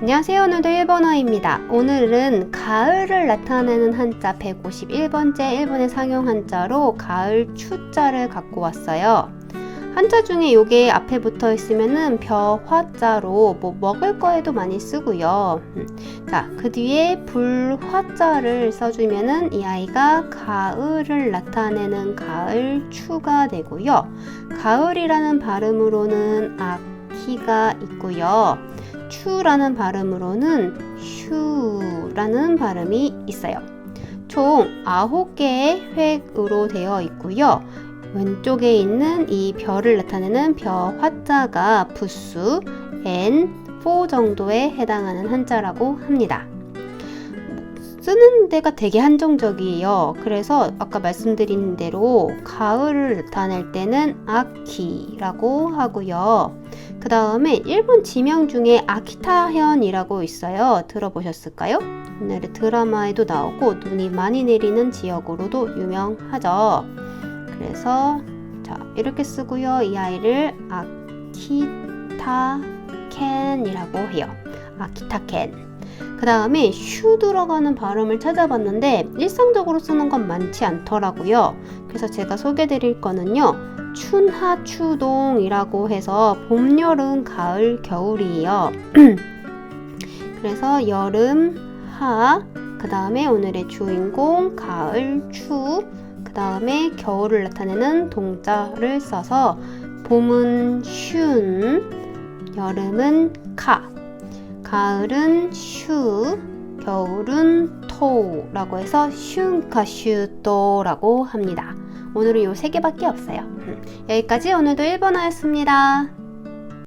안녕하세요. 오늘도 1번어입니다. 오늘은 가을을 나타내는 한자 151번째 일본의 상용 한자로 가을 추자를 갖고 왔어요. 한자 중에 요게 앞에 붙어 있으면은 벼 화자로 뭐 먹을 거에도 많이 쓰고요. 음, 자, 그 뒤에 불 화자를 써주면은 이 아이가 가을을 나타내는 가을 추가 되고요. 가을이라는 발음으로는 악기가 있고요. 추라는 발음으로는 슈라는 발음이 있어요. 총 9개의 획으로 되어 있고요. 왼쪽에 있는 이 별을 나타내는 벼 화자가 부수 N, 4 정도에 해당하는 한자라고 합니다. 쓰는 데가 되게 한정적이에요. 그래서 아까 말씀드린 대로 가을을 나타낼 때는 아키라고 하고요. 그 다음에 일본 지명 중에 아키타현이라고 있어요. 들어보셨을까요? 옛날에 드라마에도 나오고 눈이 많이 내리는 지역으로도 유명하죠. 그래서 자 이렇게 쓰고요. 이 아이를 아키타켄이라고 해요. 아키타켄. 그 다음에 슈 들어가는 발음을 찾아봤는데 일상적으로 쓰는 건 많지 않더라고요. 그래서 제가 소개드릴 거는요. 춘하 추동이라고 해서 봄, 여름, 가을, 겨울이에요. 그래서 여름, 하, 그 다음에 오늘의 주인공 가을, 추, 그 다음에 겨울을 나타내는 동자를 써서 봄은 슌, 여름은 카, 가을은 슈, 겨울은 토라고 해서 슌카슈토라고 합니다. 오늘은 요 세 개밖에 없어요. 음, 여기까지 오늘도 1번어였습니다.